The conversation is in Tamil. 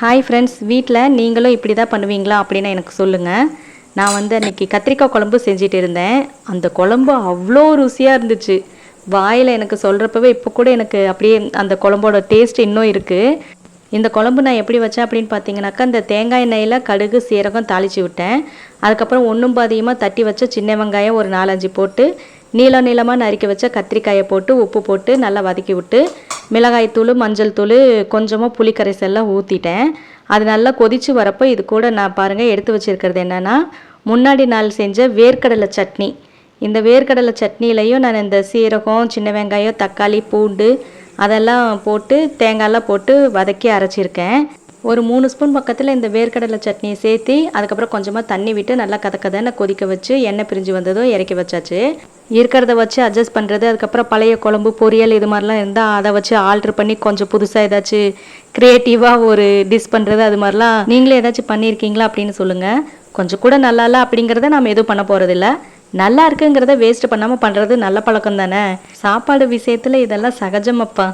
ஹாய் ஃப்ரெண்ட்ஸ் வீட்டில் நீங்களும் இப்படி தான் பண்ணுவீங்களா அப்படின்னு எனக்கு சொல்லுங்கள் நான் வந்து அன்றைக்கி கத்திரிக்காய் குழம்பு செஞ்சுட்டு இருந்தேன். அந்த குழம்பு அவ்வளோ ருசியாக இருந்துச்சு. வாயில் எனக்கு சொல்கிறப்பவே இப்போ கூட எனக்கு அப்படியே அந்த குழம்போட டேஸ்ட் இன்னும் இருக்குது இந்த குழம்பு நான் எப்படி வச்சேன் அப்படின்னு பார்த்தீங்கன்னாக்கா இந்த தேங்காய் எண்ணெயில் கடுகு சீரகம் தாளித்து விட்டேன். அதுக்கப்புறம் ஒன்றும் பாதியமாக தட்டி வச்ச சின்ன வெங்காயம் ஒரு நாலஞ்சு போட்டு நீளம் நீளமாக நறுக்கி வச்ச கத்திரிக்காயை போட்டு உப்பு போட்டு நல்லா வதக்கி விட்டு மிளகாய்த்தூள் மஞ்சள் தூள் கொஞ்சமாக புளிக்கரைசெல்லாம் ஊற்றிட்டேன் அது நல்லா கொதித்து வரப்போ இது கூட நான் பாருங்கள் எடுத்து வச்சுருக்கிறது என்னென்னா முன்னாடி நாள் செஞ்ச வேர்க்கடலை சட்னி. இந்த வேர்க்கடலை சட்னிலையும் நான் இந்த சீரகம் சின்ன வெங்காயம் தக்காளி பூண்டு அதெல்லாம் போட்டு தேங்காயெல்லாம் போட்டு வதக்கி அரைச்சிருக்கேன். ஒரு மூணு ஸ்பூன் பக்கத்தில் இந்த வேர்க்கடலை சட்னியை சேர்த்து அதுக்கப்புறம் கொஞ்சமாக தண்ணி விட்டு நல்லா கதக்கதை கொதிக்க வச்சு எண்ணெய் பிரிஞ்சு வந்ததும் இறக்கி வச்சாச்சு. இருக்கிறத வச்சு அட்ஜஸ்ட் பண்ணுறது அதுக்கப்புறம் பழைய குழம்பு பொரியல் இது மாதிரிலாம் இருந்தால் அதை வச்சு ஆல்ட்ரு பண்ணி கொஞ்சம் புதுசாக ஏதாச்சும் க்ரியேட்டிவாக ஒரு டிஷ் பண்ணுறது அது மாதிரிலாம் நீங்களே ஏதாச்சும் பண்ணியிருக்கீங்களா அப்படின்னு சொல்லுங்கள் கொஞ்சம் கூட நல்லா இல்லை அப்படிங்கிறத நம்ம எதுவும் பண்ண போகிறதில்ல நல்லா இருக்குங்கிறத வேஸ்ட் பண்ணாமல் பண்ணுறது நல்ல பழக்கம் தானே சாப்பாடு விஷயத்தில் இதெல்லாம் சகஜமப்பா